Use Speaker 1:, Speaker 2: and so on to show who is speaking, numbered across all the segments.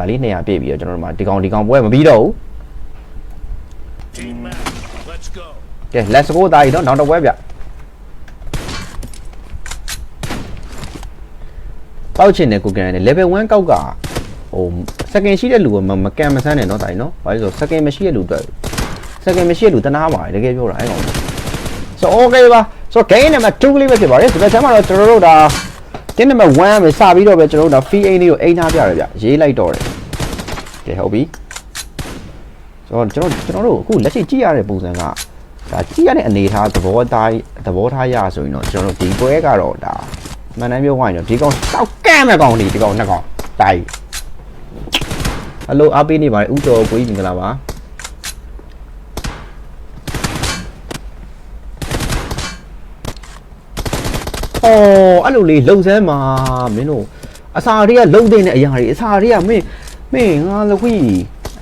Speaker 1: လာလေး200ပြည့်ပြီးတော့ကျွန်တော်တို့မှာဒီကောင်ဒီကောင်ပွဲမပြီးတော့ဘူး
Speaker 2: Team match. Let's go.
Speaker 1: ကဲ let's go တာကြီးနော်နောက်တစ်ပွဲဗျပေါက်ချင်တဲ့ကိုကန်နဲ့ level 1ကောက်ကဟို second ရှိတဲ့လူကမမကန်မဆန်းနဲ့နော်တာကြီးနော်ဘာလို့လဲဆို second မရှိတဲ့လူအတွက် second မရှိတဲ့လူတနာပါတယ်တကယ်ပြောတာအဲ့ကောင်ဆို okay ပါဆို game number 2လေးပဲဖြစ်ပါတယ်ဒီဘက်ချမ်းမှာတော့ကျွန်တော်တို့ဒါ game number 1ပဲစပြီးတော့ပဲကျွန်တော်တို့ဒါ free aim လေးကိုအိမ်ထားပြရတယ်ဗျရေးလိုက်တော့တယ်ကဲဟုတ်ပြီဆိုတော့ကျွန်တော်ကျွန်တော်တို့အခုလက်ရှိကြည့်ရတဲ့ပုံစံကဒါကြည့်ရတဲ့အနေထားသဘောသားသဘောထားရဆိုရင်တော့ကျွန်တော်တို့ဒီပွဲကတော့ဒါမှန်တမ်းပြောရရင်တော့ဒီကောင်တောက်ကမ်းမဲ့ကောင်ဒီဒီကောင်နှစ်ကောင်တိုင်းဟယ်လိုအားပေးနေပါတယ်ဥတော်ကိုကြီးမင်္ဂလာပါ အော်အဲ့လိုလေးလှုပ်စမ်းမှာမင်းတို့အစာတွေကလှုပ်တဲ့အရာတွေအစာတွေကမင်းမင်းငါလခွီ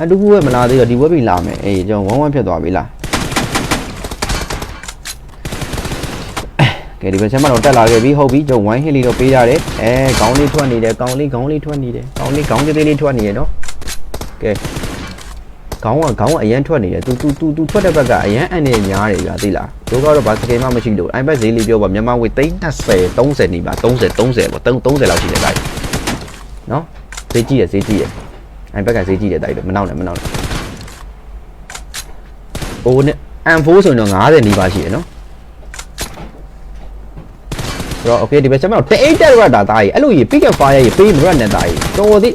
Speaker 1: အတူကူပဲမလာသေးတော့ဒီဝက်ပြီလာမယ်အေးကျွန်တော်ဝမ်းဝမ်းဖြစ်သွားပြီလားကဲဒီဘက်ချက်မှတော့တက်လာခဲ့ပြီဟုတ်ပြီကျွန်တော်ဝိုင်းဟစ်လေးတော့ပေးရတယ်အဲခေါင်းလေးထွက်နေတယ်ခေါင်းလေးခေါင်းလေးထွက်နေတယ်ခေါင်းလေးခေါင်းသေးသေးလေးထွက်နေရနော်ကဲ ခေါင်းကခေါင်းကအရန်ထွက်နေတယ်သူသူသူသူထွက်တဲ့ဘက်ကအရန်အန်နေများတယ်ဗျာသိလားတို့ကတော့ဘာစကေမှမရှိလို့ iPad ဈေးလေးပြောပါမြန်မာငွေ30 30နီးပါ30 30ပေါ့30လောက်ရှိတယ်တိုက်နော်ဈေးကြီးရဈေးကြီးရ iPad ကဈေးကြီးတယ်တိုက်မနောက်နဲ့မနောက်နဲ့ဟိုနဲ့ M4 ဆိုရင်တော့90နီးပါရှိရနော်တော့ okay ဒီဘက်ချက်မတော့တအိတ်တက်ရတာတာကြီးအဲ့လိုကြီး pick and fire ကြီးပေးမရနဲ့တာကြီးတော်တော်သေး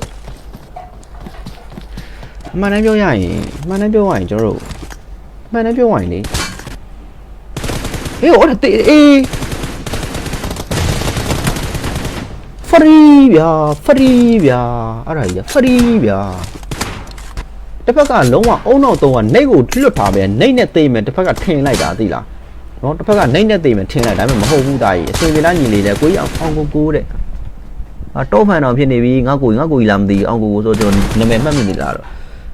Speaker 1: အမှန်တမ်းပြောရရင်အမှန်တမ်းပြောရရင်ကျွန်တော်တို့အမှန်တမ်းပြောရရင်လေဟေးဟိုအဲ့တေးအေးဖရီဗျာဖရီဗျာအဲ့ဒါကြီးဖရီဗျာတစ်ဖက်ကလုံးဝအုံနောက်တော့ကနေကိုလွတ်ထားပဲနေနဲ့သိမယ်တစ်ဖက်ကထင်လိုက်တာသိလားနော်တစ်ဖက်ကနိုင်တဲ့သိမယ်ထင်လိုက်ဒါပေမဲ့မဟုတ်ဘူးတာကြီးအစင်ပြေလားညီလေးလေကိုကြီးအောင်အောင်ကိုကိုတဲ့အာတော့ဖန်တော်ဖြစ်နေပြီငါကိုကြီးငါကိုကြီးလာမသိဘူးအောင်ကိုကိုဆိုကျွန်တော်နာမည်မှတ်မိနေတာတော့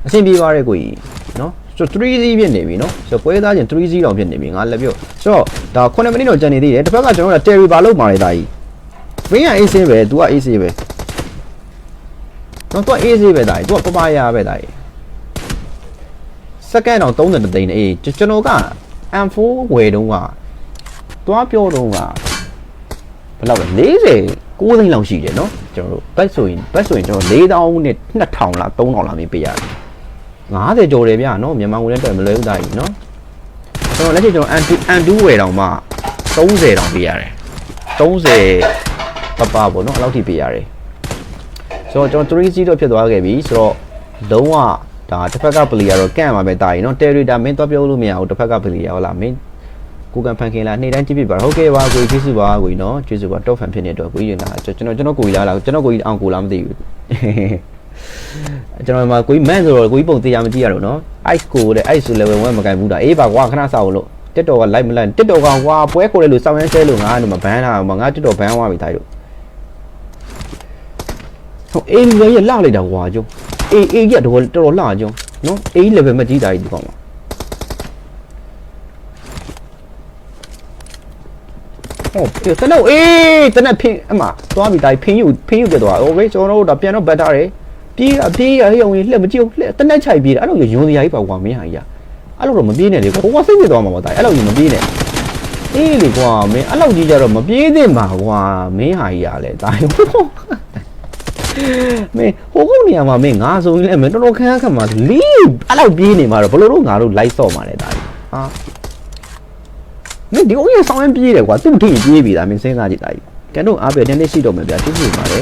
Speaker 1: အစင်ပြေပါတဲ့ကိုကြီးနော်ဆို3 0ဖြစ်နေပြီနော်ဆိုပွဲသားချင်း3 0တောင်ဖြစ်နေပြီငါလည်းပြောဆိုတော့ဒါ9မိနစ်တော့ကျန်နေသေးတယ်တစ်ဖက်ကကျွန်တော်က Terry ပါလောက်ပါလေတာကြီးဘင်းက AC ပဲ तू က AC ပဲနော် तू က AC ပဲတာကြီး तू ကပပရပဲတာကြီးစက္ကန့်တော့30သိန်းအေးကျွန်တော်က M4 ဝယ်တုန်းကသွားပြောတုန်းကဘယ်လောက်လဲ40 9သိန်းလောက်ရှိတယ်နော်ကျွန်တော်တို့ဘတ်ဆိုရင်ဘတ်ဆိုရင်ကျွန်တော်4000နဲ့2000လား3000လားမပေးရတယ် 50ကျော်တယ်ဗျာနော်မြန်မာငွေနဲ့တက်မလွယ်ဘူးသားကြီးနော်ကျွန်တော်လက်ရှိကျွန်တော် N2 N2 ဝယ်တောင်မှ30တောင်ပေးရတယ်30ပပပေါ့နော်အဲ့လောက်ထိပေးရတယ်ဆိုတော့ကျွန်တော်3 0ဖြစ်သွားခဲ့ပြီဆိုတော့လုံးဝဒါတစ်ဖက်ကပလီယာတော့ကန့်မှာပဲတာရင်နော်တယ်ရီတာမင်းတော့ပြောလို့မရဘူးတစ်ဖက်ကပလီယာဟုတ်လားမင်းကိုကန်ဖန်ခင်လားနေ့တိုင်းကြည့်ပြပါဟုတ်ကဲ့ပါကိုကြီးကျေးဇူးပါကိုကြီးနော်ကျေးဇူးပါတော့ဖန်ဖြစ်နေတော့ကိုကြီးရင်လားကျွန်တော်ကျွန်တော်ကိုကြီးလားလားကျွန်တော်ကိုကြီးအောင်ကိုလားမသိဘူး ကျွန်တော်မှာကိုကြီးမန်ဆိုတော့ကိုကြီးပုံတရားမကြည့်ရတော့နော် ice ကိုတဲ့ ice level 1မကန်ဘူးတာအေးပါကွာခဏစောက်လို့တက်တော်က live မလိုက်တက်တော်ကကွာပွဲကိုလေလို့စောင်းရမ်းဆဲလို့ငါကတော့မဘန်းလာမှာငါတက်တော်ဘန်းသွားပြီတိုင်းတို့ဟိုအေးကြီးရလောက်လိုက်တာကွာကျုံအေးအေးကြီးတော့တော်တော်လှကျုံနော်အေး level မကြီးတာကြီးဒီကောင်မှာဟောပြတနုပ်အေးတနက်ဖင်းအမသွားပြီတိုင်းဖင်းယူဖင်းယူပြသွားโอเคကျွန်တော်တို့ဒါပြန်တော့ဘတ်တာတယ် ပြေးအပြေးရဟိုုံကြီးလှက်မကြည့်ဘူးလှက်တနက်ချိုက်ပြေးတယ်အဲ့လိုယွန်းစရာကြီးပေါ့ကွာမင်းဟာကြီးအဲ့လိုတော့မပြေးနဲ့လေကိုကစိတ်ပြသွားမှာပေါ့တိုင်းအဲ့လိုကြီးမပြေးနဲ့အေးလေကွာမင်းအဲ့လိုကြီးကြတော့မပြေးသင့်ပါကွာမင်းဟာကြီးရလဲတိုင်းမင်းဟိုကုန်းနေရာမှာမင်းငါဆိုရင်လည်းမင်းတော်တော်ခန်းခန်းမှာလီးအဲ့လောက်ပြေးနေမှာတော့ဘလို့တော့ငါတို့လိုက်ဆော့မှာလဲတိုင်းဟာမင်းဒီဦးရဆောင်းရင်ပြေးတယ်ကွာသူ့ထိပြေးပြီလားမင်းစဉ်းစားကြည့်တိုင်းကန်တော့အားပဲနည်းနည်းရှိတော့မယ်ဗျာသူ့ပြေးပါလေ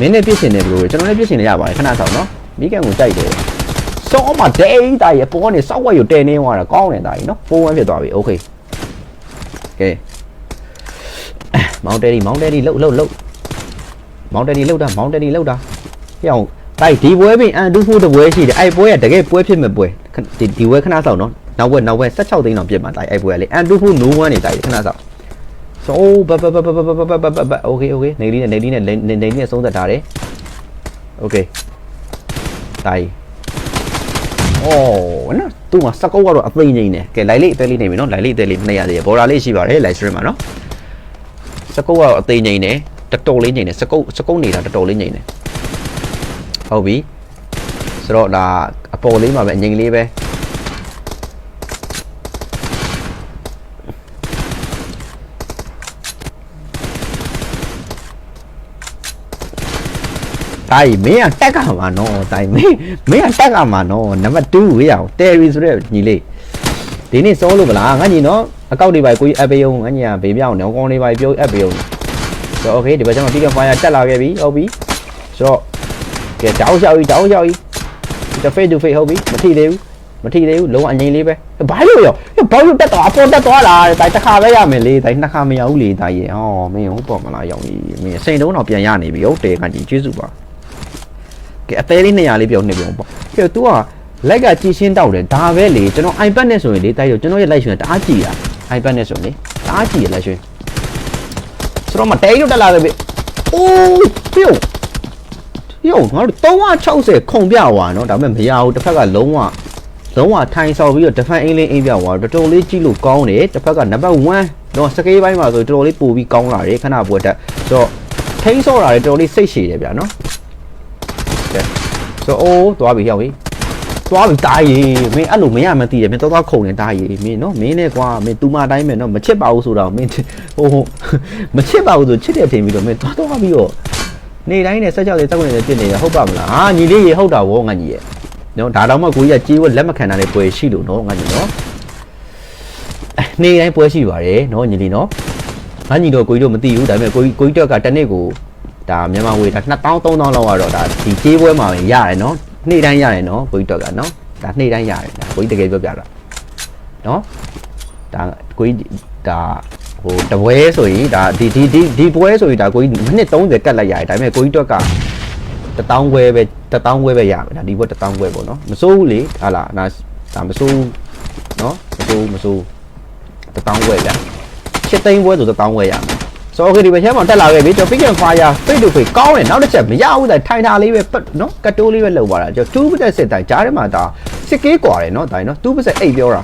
Speaker 1: မင်းနဲ့ပြည့်စင်တယ်ဘလို့ကျွန်တော်လည်းပြည့်စင်နေရပါတယ်ခဏဆောင်နော်မိကန်ကိုကြိုက်တယ်စောမှာဒိန်းတာရပေါ်နေစောက်ဝက်ရတဲနေသွားတာကောင်းတယ်တာကြီးနော်ပုံဝမ်းဖြစ်သွားပြီโอเคကဲမောင်တယ်ဒီမောင်တယ်ဒီလှုပ်လှုပ်လှုပ်မောင်တယ်ဒီလှုပ်တာမောင်တယ်ဒီလှုပ်တာဟဲ့အောင်တိုက်ဒီပွဲပြင်အန်တူဖို့တပွဲရှိတယ်အဲ့ပွဲကတကယ်ပွဲဖြစ်မဲ့ပွဲဒီဒီပွဲခဏဆောင်နော်နောက်ပွဲနောက်ပွဲ16သိန်းအောင်ပြစ်မှာတိုက်အဲ့ပွဲကလေအန်တူဖို့နိုးဝမ်းနေတိုက်ခဏဆောင် ဆိုဘဘဘဘဘဘဘဘဘဘโอเคโอเคနေလေးနဲ့နေလေးနဲ့နေနေလေးနဲ့သုံးသက်ထားတယ်โอเคတိုက် အော်နော်သူကစကုတ်ကတော့အသိငိမ့်တယ်ကဲလိုက်လေးအသေးလေးနေပြီနော်လိုက်လေးအသေးလေးမနေရသေးဘူးဘော်ဒါလေးရှိပါတယ် live stream မှာနော်စကုတ်ကတော့အသိငိမ့်တယ်တော်တော်လေးငိမ့်တယ်စကုတ်စကုတ်နေတာတော်တော်လေးငိမ့်တယ် ဟုတ်ပြီဆိုတော့ဒါအပေါ်လေးမှာပဲအငိမ့်လေးပဲ တာကြီးမင်းကတက်ကမှာနော်တာကြီးမင်းမင်းကတက်ကမှာနော်နံပါတ်2ဝေးရအောင်တယ်ရီဆိုတဲ့ညီလေးဒီနေ့စောလို့မလားငါညီနော်အကောက်တွေပါကိုကြီးအပ်ပေးအောင်ငါညီကဘေးပြောင်းနေကောင်းတွေပါပြောအပ်ပေးအောင်ဆိုတော့ okay ဒီဘက်ကျွန်တော် pick and fire တက်လာခဲ့ပြီဟုတ်ပြီဆိုတော့ကဲတောင်းလျှောက်ကြီးတောင်းလျှောက်ကြီးတဖိတ်တူဖိတ်ဟုတ်ပြီမထိသေးဘူးမထိသေးဘူးလုံးဝအငိမ့်လေးပဲဘာလို့ရောဘာလို့တက်သွားအပေါ်တက်သွားလားတိုင်တစ်ခါပဲရမယ်လေတိုင်နှစ်ခါမရဘူးလေတိုင်ရေဟောမင်းဟုတ်ပေါ်မလားရောင်ကြီးမင်းစိန်တုံးတော့ပြန်ရနေပြီဟုတ်တယ်ခါကြီးကျေးဇူးပါ ကဲအသေးလေး200လေးပြောင်းနှစ်ပြောင်းပေါ့ကဲ तू ကလက်ကကြည်ရှင်းတောက်တယ်ဒါပဲလေကျွန်တော် iPad နဲ့ဆိုရင်လေတိုက်တော့ကျွန်တော်ရဲ့ light ရှင်တအားကြည်ရ iPad နဲ့ဆိုရင်လေတအားကြည်ရ light ရှင်ဆိုတော့မတဲရုတ်တက်လာပဲပြီအိုးပြုတ်ပြုတ်ငါတို့360ခုံပြွာနော်ဒါပေမဲ့မရဘူးတစ်ဖက်ကလုံးဝလုံးဝထိုင်ဆောင်ပြီးတော့ defend အင်းလေးအင်းပြွာတော်တော်လေးကြည့်လို့ကောင်းတယ်တစ်ဖက်က number 1တော့ scale ဘိုင်းမှာဆိုတော်တော်လေးပို့ပြီးကောင်းလာတယ်ခဏပေါ်တက်ဆိုတော့ထိန်းဆော့တာလည်းတော်တော်လေးစိတ်ရှည်တယ်ဗျာနော် ဆိုအိုးသွားပြီရောက်ပြီသွားပြီတားရီမင်းအဲ့လိုမရမသိတယ်မင်းတော့တော့ခုံနေတားရီမင်းနော်မင်းနဲ့ကွာမင်းတူမတိုင်းပဲနော်မချစ်ပါဘူးဆိုတော့မင်းဟိုမချစ်ပါဘူးဆိုချစ်တယ်ထင်ပြီးတော့မင်းသွားသွားပြီးတော့နေတိုင်းနဲ့ဆက်ကြောက်လေးတက်ဝင်နေပြစ်နေရဟုတ်ပါမလားဟာညီလေးရေဟုတ်တာဗောငါညီရဲ့နော်ဒါတော့မှကိုကြီးကကြေးဝက်လက်မခံတာနဲ့ပွဲရှိလို့နော်ငါညီနော်နေတိုင်းပွဲရှိပါတယ်နော်ညီလေးနော်ငါညီတော့ကိုကြီးတို့မသိဘူးဒါပေမဲ့ကိုကြီးကိုကြီးတော့ကတစ်နေ့ကို ဒါမြန်မာငွေဒါ2000 3000လောက်ကတော့ဒါဒီကြေးပွဲမှာပဲရတယ်နော်နေ့တိုင်းရတယ်နော်ကိုကြီးတော့ကနော်ဒါနေ့တိုင်းရတယ်ဒါကိုကြီးတကယ်ပြောပြတာနော်ဒါကိုကြီးဒါဟိုတပွဲဆိုရင်ဒါဒီဒီဒီဒီပွဲဆိုရင်ဒါကိုကြီးမိနစ်30ကတ်လိုက်ရတယ်ဒါပေမဲ့ကိုကြီးတော့က1000ခွဲပဲ1000ခွဲပဲရမယ်ဒါဒီဘက်1000ခွဲပေါ့နော်မစိုးဘူးလေဟာလားဒါဒါမစိုးဘူးနော်မစိုးဘူးမစိုးဘူး1000ခွဲဗျ7သိန်းပွဲဆို1000ခွဲရမယ် ဆိုတော့ okay ဒီဘက်ထဲမှာတက်လာခဲ့ပြီကျွန်တော် pick and fire face to face ကောင်းတယ်နောက်တစ်ချက်မရဘူးတိုင်းထိုင်တာလေးပဲပတ်နော်ကတ်တိုးလေးပဲလှုပ်ပါတာကျွန်တော်2 percent စစ်တိုင်းဂျားထဲမှာဒါစစ်ကေးကွာတယ်နော်ဒါရင်နော်2 percent 8ပြောတာ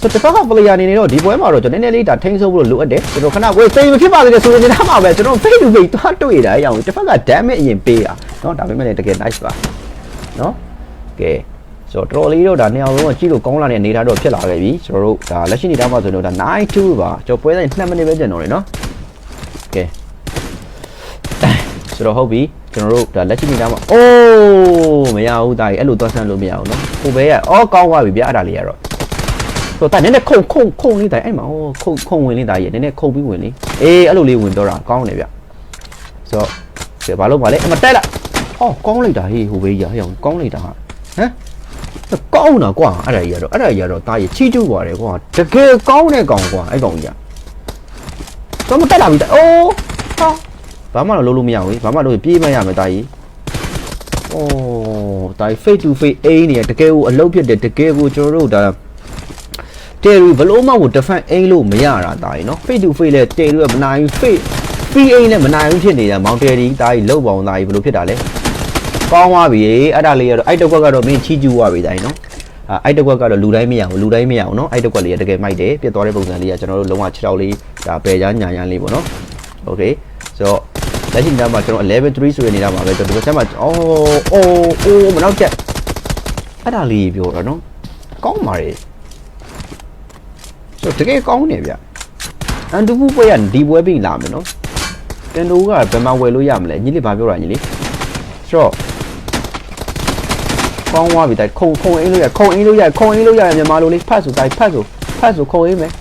Speaker 1: ဆိုတော့တစ်ဖက်က player အနေနဲ့တော့ဒီပွဲမှာတော့ကျွန်တော်နည်းနည်းလေးဒါထိန်းဆိုးဖို့လိုအပ်တယ်ကျွန်တော်ခဏကိုယ်စိတ်မဖြစ်ပါသေးတယ်ဆိုရင်နေတာမှာပဲကျွန်တော် face to face သွားတွေ့ရတာအကြောင်းတစ်ဖက်က damage အရင်ပေးတာနော်ဒါပေမဲ့လည်းတကယ် nice ပါနော်ကဲဆိုတော့တော်လေးတော့ဒါနှစ်အောင်လုံးကကြည့်လို့ကောင်းလာတဲ့အနေထားတော့ဖြစ်လာခဲ့ပြီကျွန်တော်တို့ဒါလက်ရှိနေသားမှာဆိုတော့ဒါ92ပါကျွန်တော်ပွဲတိုင်း2မိနစ်ပဲကျန်တော့တယ်နော် ကဲဆိုတော့ဟုတ်ပြီကျွန်တော်တို့ဒါလက်ရှိနေတာမှာအိုးမရဘူးတာကြီးအဲ့လိုသွားဆန်းလို့မရဘူးเนาะဟိုဘဲကအော်ကောင်းသွားပြီဗျအဲ့ဒါလေးကတော့ဆိုတော့တာနည်းနည်းခုံခုံခုံလေးတာအဲ့မှာဟိုခုံခုံဝင်လေးတာကြီးနည်းနည်းခုံပြီးဝင်လေးအေးအဲ့လိုလေးဝင်တော့တာကောင်းတယ်ဗျဆိုတော့ကဲဘာလို့ပါလဲအမတက်လာအော်ကောင်းလိုက်တာဟေးဟိုဘဲကြီးဟဲ့အောင်ကောင်းလိုက်တာဟမ်ကောင်းတာကွာအဲ့ဒါကြီးကတော့အဲ့ဒါကြီးကတော့တာကြီးချီးကျူးပါတယ်ကွာတကယ်ကောင်းတဲ့ကောင်ကွာအဲ့ကောင်ကြီးက ကျွန်တော်တက်လာပြီ။အိုးဟာဘာမှတော့လုပ်လို့မရဘူး။ဘာမှတော့ပြေးမရမယ်တာကြီး။အိုးတာကြီး face to face aim နေရတကယ်ကိုအလုပ်ဖြစ်တယ်တကယ်ကိုကျွန်တော်တို့ဒါတဲရီဘလို့မှကို defend aim လို့မရတာတာကြီးနော် face to face လဲတဲရီကမနိုင် face free aim နဲ့မနိုင်ဘူးဖြစ်နေတာမောင်တဲရီတာကြီးလောက်ပေါင်းတာကြီးဘလို့ဖြစ်တာလဲ။ကောင်းသွားပြီ။အဲ့ဒါလေးရတော့အဲ့တစ်ခွက်ကတော့မင်းချီးကျူးသွားပြီတာကြီးနော်။ นาะအဲ့တော့ကတော့လူတိုင်းမရဘူးလူတိုင်းမရအောင်เนาะအဲ့တော့ကလေးကတကယ်မိုက်တယ်ပြတ်သွားတဲ့ပုံစံလေးကကျွန်တော်တို့လုံးဝ6ချောက်လေးဒါပယ်ချာညာညာလေးပေါ့နော်โอเคဆိုတော့လက်ရှိညမှာကျွန်တော်11 3ဆိုရနေတာမှာပဲကျွန်တော်ဒီဘက်ချက်မှာအော်အိုးအိုးမနောက်ချက်အဲ့ဒါလေးပြောတော့နော်ကောင်းပါလေဆိုတော့တကယ်ကောင်းနေဗျအန်တူဘူးပွဲကဒီပွဲပြီးလာမယ်နော်ကန်တိုကဘယ်မှာဝယ်လို့ရမလဲညီလေးဘာပြောတာညီလေးဆိုတော့ ကောင်းသွားပြီတိုက်ခုံခုံအင်းလို့ရခုံအင်းလို့ရခုံအင်းလို့ရမြန်မာလိုလေးဖတ်ဆိုတိုက်ဖတ်ဆိုဖတ်ဆိုခုံအင်းမယ်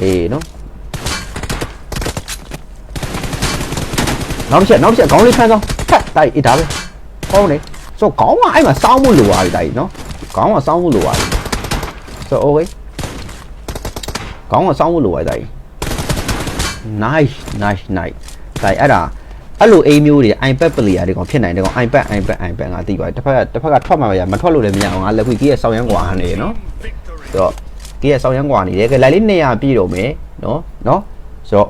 Speaker 1: အေးနော်နောက်တစ်ချက်နောက်တစ်ချက်ခေါင်းလေးဖမ်းဆောင်ဖတ်တိုက်အေးဒါပဲကောင်းတယ်ဆိုခေါင်းကအဲ့မှာစောင်းမှုလိုပါပြီတိုက်နော်ခေါင်းကစောင်းမှုလိုပါပြီဆို okay ခေါင်းကစောင်းမှုလိုပါတိုက် nice nice nice တိုက်အဲ့ဒါ အဲ့လိုအိမ်မျိုးတွေ iPad player တွေကောင်ဖြစ်နိုင်တယ်ကောင် iPad iPad iPad ငါသိပါတယ်တစ်ဖက်ကတစ်ဖက်ကထွက်မှာပဲရမထွက်လို့လည်းမရအောင်ငါလက်ခွေကြီးရဲ့ဆောင်းရမ်းကွာနေရနော်
Speaker 2: Victory.
Speaker 1: ဆိုတော့ကြီးရဲ့ဆောင်းရမ်းကွာနေတယ်ကဲလိုက်လေး200ပြည့်တော့မယ်နော်နော်ဆိုတော့